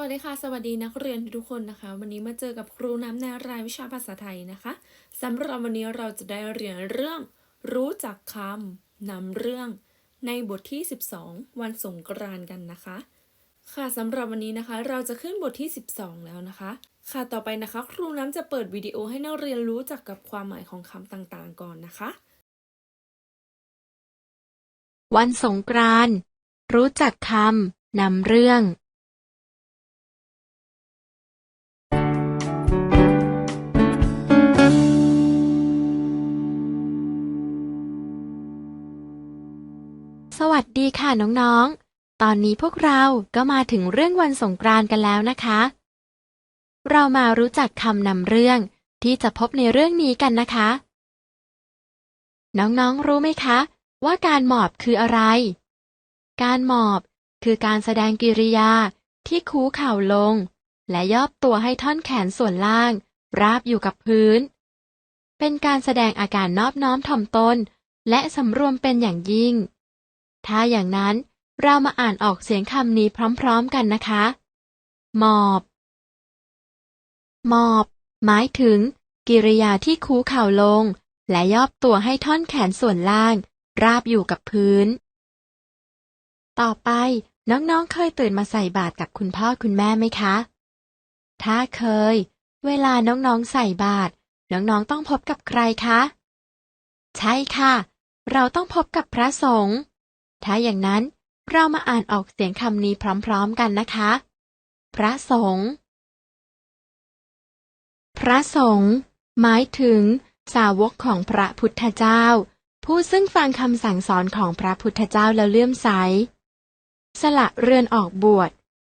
วัสดีค่ะ สวัสดีนักเรียนทุกคนนะคะ วันนี้มาเจอกับครูน้ำในรายวิชาภาษาไทยนะคะสำหรับวันนี้เราจะได้เรียนเรื่อง รู้จักคำนำเรื่องในบทที่ 12 วันสงกรานต์กันนะคะ ค่ะสำหรับวันนี้นะคะ เราจะขึ้นบทที่ 12 แล้วนะคะ ค่ะต่อไปนะคะ ครูน้ำจะเปิดวิดีโอให้นักเรียนรู้จักกับความหมายของคำต่างๆ ก่อนนะคะ วันสงกรานต์รู้จักคำนำเรื่อง สวัสดีค่ะน้องๆ ตอนนี้พวกเราก็มาถึงเรื่องวันสงกรานต์กันแล้วนะคะ เรามารู้จักคำนำเรื่องที่จะพบในเรื่องนี้กันนะคะ น้องๆ รู้ไหมคะ ว่าการหมอบคืออะไร การหมอบคือการแสดงกิริยาที่คูเข่าลง และย่อตัวให้ท่อนแขนส่วนล่าง ราบอยู่กับพื้น เป็นการแสดงอาการนอบน้อมถ่อมตนและสำรวมเป็นอย่างยิ่ง ถ้าอย่างนั้นเรามาอ่านออกเสียงคำนี้พร้อมๆกันนะคะ หมอบ หมอบ หมายถึง กิริยาที่คูเข่าลง และย่อตัวให้ท่อนแขนส่วนล่าง ราบอยู่กับพื้น ต่อไปน้องๆเคยตื่นมาใส่บาตรกับคุณพ่อคุณแม่ไหมคะ ถ้าเคย เวลาน้องๆใส่บาตรน้องๆต้องพบกับใครคะ ใช่ค่ะ เราต้องพบกับพระสงฆ์ ถ้าอย่างนั้นเรามาอ่านออกเสียงคำนี้พร้อมๆกันนะคะ พระสงฆ์พระสงฆ์หมายถึง สาวกของพระพุทธเจ้า ผู้ซึ่งฟังคำสั่งสอนของพระพุทธเจ้าแล้วเลื่อมใส สละเรือนออกบวช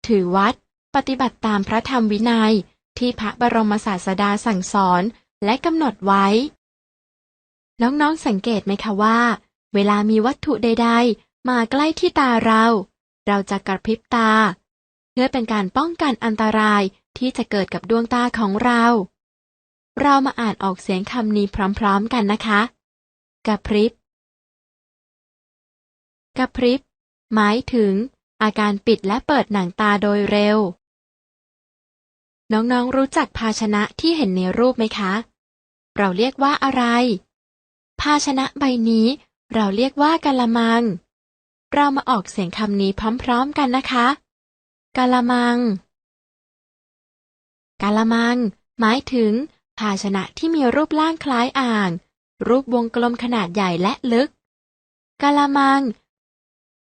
ถือวัด ปฏิบัติตามพระธรรมวินัยที่พระบรมศาสดาสั่งสอนและกำหนดไว้ น้องๆสังเกตไหมคะว่า เวลามีวัตถุใด ๆ มาใกล้ที่ตาเรา เราจะกระพริบตา เพื่อเป็นการป้องกันอันตรายที่จะเกิดกับดวงตาของเรา เรามาอ่านออกเสียงคำนี้พร้อมๆกันนะคะ กระพริบ กระพริบ หมายถึง อาการปิดและเปิดหนังตาโดยเร็ว น้องๆรู้จักภาชนะที่เห็นในรูปไหมคะ เราเรียกว่าอะไร ภาชนะใบนี้เราเรียกว่ากะละมัง เรามาออกเสียงคำนี้พร้อมๆกันนะคะกะละมังกะละมัง หมายถึง ภาชนะที่มีรูปร่างคล้ายอ่าง รูปวงกลมขนาดใหญ่และลึกกะละมัง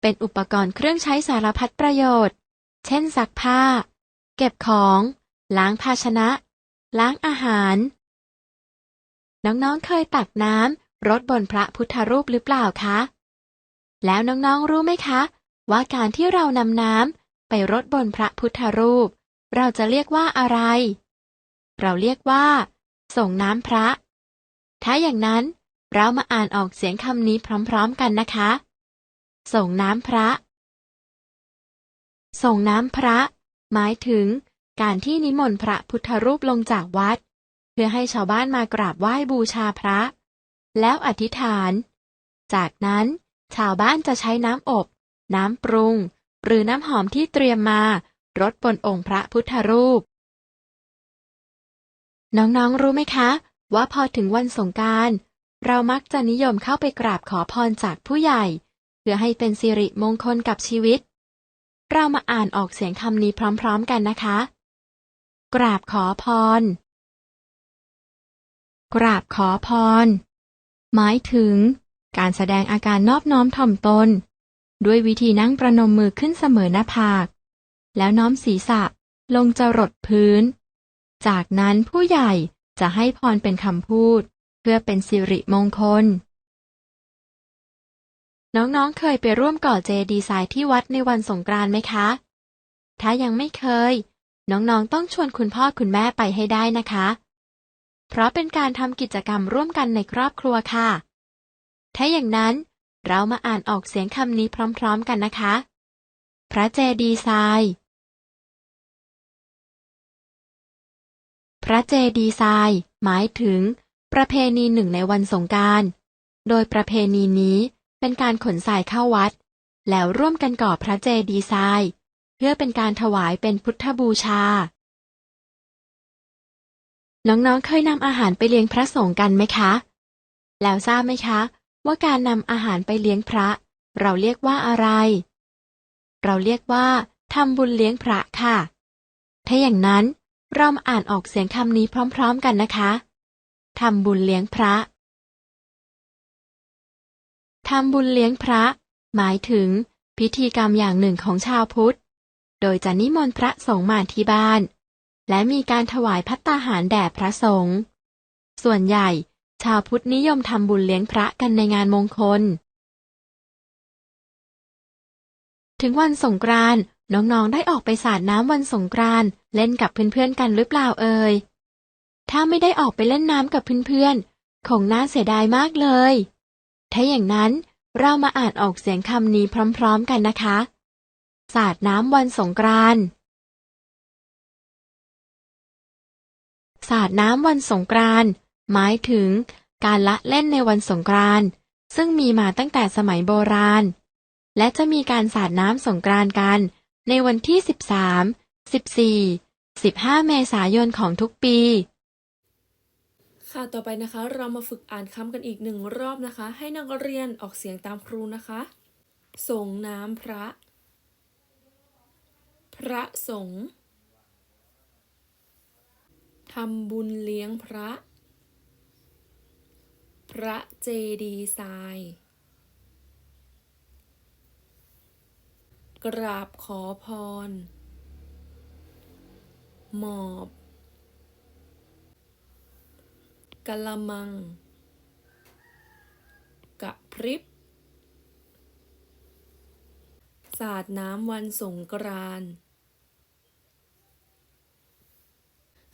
เป็นอุปกรณ์เครื่องใช้สารพัดประโยชน์ เช่นซักผ้า เก็บของ ล้างภาชนะ ล้างอาหาร น้องๆเคยตักน้ำรดบนพระพุทธรูปหรือเปล่าคะ แล้วน้องๆรู้ไหมคะ ว่าการที่เรานำน้ำไปรดบนพระพุทธรูป เราจะเรียกว่าอะไร เราเรียกว่า ส่งน้ำพระ ถ้าอย่างนั้นเรามาอ่านออกเสียงคำนี้พร้อมๆกันนะคะ ส่งน้ำพระ ส่งน้ำพระ หมายถึง การที่นิมนต์พระพุทธรูปลงจากวัด เพื่อให้ชาวบ้านมากราบไหว้บูชาพระ แล้วอธิษฐาน จากนั้น ชาวบ้านจะใช้น้ำอบ น้ำปรุง หรือน้ำหอมที่เตรียมมารดบนองค์พระพุทธรูป น้องๆ รู้ไหมคะ ว่าพอถึงวันสงการเรามักจะนิยมเข้าไปกราบขอพรจากผู้ใหญ่ เพื่อให้เป็นสิริมงคลกับชีวิต เรามาอ่านออกเสียงคำนี้พร้อมๆกันนะคะ กราบขอพร กราบขอพร หมายถึง การแสดงอาการนอบน้อมถ่อมตน ด้วยวิธีนั่งประนมมือขึ้นเสมอหน้าผาก แล้วน้อมศีรษะลงจรดพื้น จากนั้นผู้ใหญ่จะให้พรเป็นคำพูด เพื่อเป็นสิริมงคล น้องๆเคยไปร่วมก่อเจดีย์ทรายที่วัดในวันสงกรานต์ไหมคะ ถ้ายังไม่เคย น้องๆต้องชวนคุณพ่อคุณแม่ไปให้ได้นะคะ เพราะเป็นการทำกิจกรรมร่วมกันในครอบครัวค่ะ ถ้าอย่างนั้นเรามาอ่านออกเสียงคำนี้พร้อมๆกันนะคะ พระเจดีย์ทรายพระเจดีย์ทรายหมายถึง ประเพณีหนึ่งในวันสงการ โดยประเพณีนี้เป็นการขนทรายเข้าวัด แล้วร่วมกันก่อพระเจดีย์ทรายพื่อเป็นการถวายเป็นพุทธบูชา น้องๆเคยนำอาหารไปเลี้ยงพระสงฆ์กันไหมคะ แล้วทราบไหมคะ ว่าการนำอาหารไปเลี้ยงพระ เราเรียกว่าอะไร เราเรียกว่าทำบุญเลี้ยงพระค่ะ ถ้าอย่างนั้นเรามาอ่านออกเสียงคำนี้พร้อมๆกันนะคะทำบุญเลี้ยงพระทำบุญเลี้ยงพระ หมายถึง พิธีกรรมอย่างหนึ่งของชาวพุทธ โดยจะนิมนต์พระสงฆ์มาที่บ้าน และมีการถวายพัตตาหารแด่พระสงฆ์ส่วนใหญ่ ชาวพุทธนิยมทำบุญเลี้ยงพระกันในงานมงคล ถึงวันสงกรานต์น้องๆ ได้ออกไปสาดน้ำวันสงกรานต์เล่นกับเพื่อนๆ กันหรือเปล่าเอ่ย ถ้าไม่ได้ออกไปเล่นน้ำกับเพื่อนๆ คงน่าเสียดายมากเลย ถ้าอย่างนั้นเรามาอ่านออกเสียงคำนี้พร้อมๆ กันนะคะ สาดน้ำวันสงกรานต์สาดน้ำวันสงกรานต์ หมายถึงการละเล่นในวันสงกรานต์ซึ่งมีมาตั้งแต่สมัยโบราณ และจะมีการสาดน้ำสงกรานต์กัน ในวันที่ 13 14 15 เมษายนของทุกปี ค่ะต่อไปนะคะ เรามาฝึกอ่านคำกันอีกหนึ่งรอบนะคะ ให้นักเรียนออกเสียงตามครูนะคะ สงน้ำพระ พระสงฆ์ทำบุญเลี้ยงพระ พระเจดีย์ทราย กราบขอพร หมอบกะละมัง กะพริบ สาดน้ำวันสงกรานต์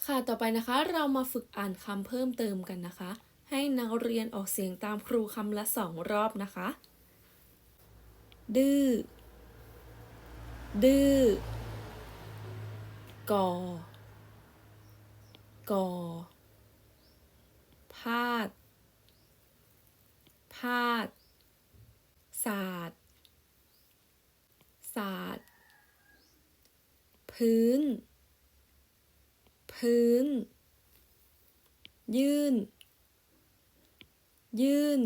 ค่ะ ต่อไปนะคะ เรามาฝึกอ่านคำเพิ่มเติมกันนะคะ ให้นักเรียนออกเสียงตามครูคำละสองรอบนะคะ ดื้อ ดื้อ กอ กอ พาด พาด ศาสตร์ ศาสตร์ พื้น พื้น ยื่น ยื่น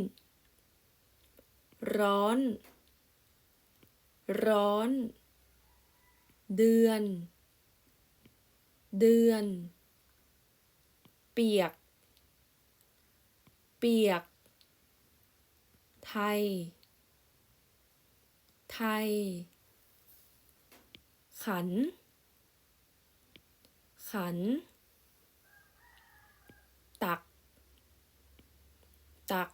ร้อน ร้อน เดือน เดือน เปียก เปียก ไทย ไทย ขัน ขัน ตัก ตัก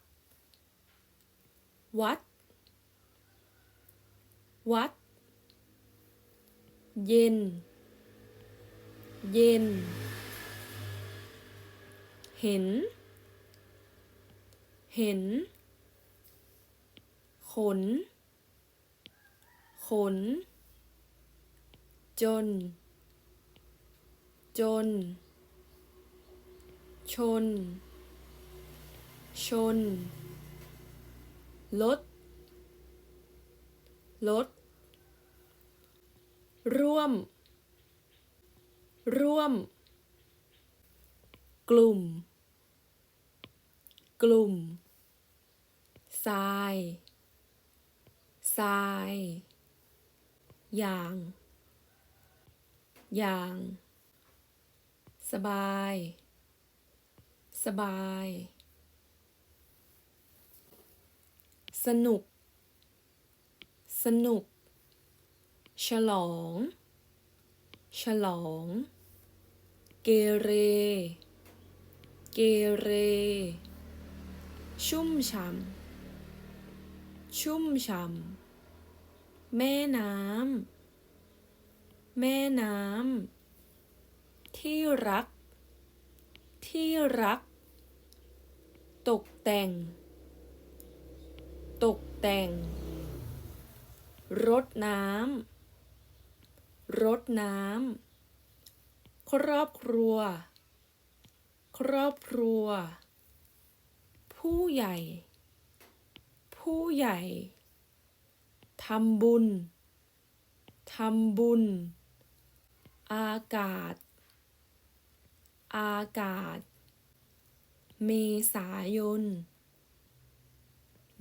วัด วัด เย็น เย็น เห็น เห็น ขน ขน จน จน ชน ชน ลด ลด ร่วม ร่วม กลุ่ม กลุ่ม ทราย ทราย อย่าง อย่าง สบาย สบาย สนุก สนุก ฉลอง ฉลอง เกเร เกเร ชุ่มฉ่ำ ชุ่มฉ่ำ แม่น้ำ แม่น้ำ ที่รัก ที่รัก ตกแต่ง ตกแต่ง รดน้ำรดน้ำครอบครัว ครอบครัว ผู้ใหญ่ ผู้ใหญ่ทำบุญ ทำบุญ อากาศ อากาศ เมษายน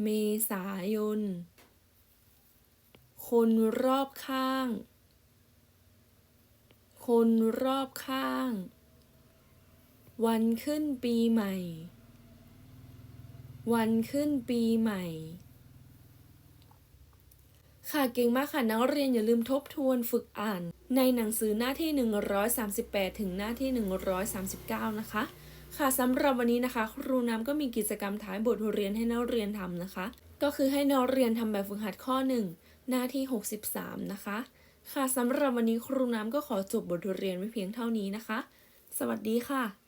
เมษายน คนรอบข้าง คนรอบข้าง วันขึ้นปีใหม่ วันขึ้นปีใหม่ ค่ะเก่งมากค่ะนักเรียนอย่าลืมทบทวนฝึกอ่าน ในหนังสือหน้าที่ 138 ถึงหน้าที่ 139 นะคะ ค่ะสำหรับวันนี้นะคะ ครูน้ำก็มีกิจกรรมท้ายบทเรียนให้นักเรียนทำนะคะ ก็คือให้นักเรียนทำแบบฝึกหัดข้อ 1 หน้าที่ 63 นะคะ ค่ะสำหรับวันนี้ครูน้ำก็ขอจบบทเรียนไว้เพียงเท่านี้นะคะ สวัสดีค่ะ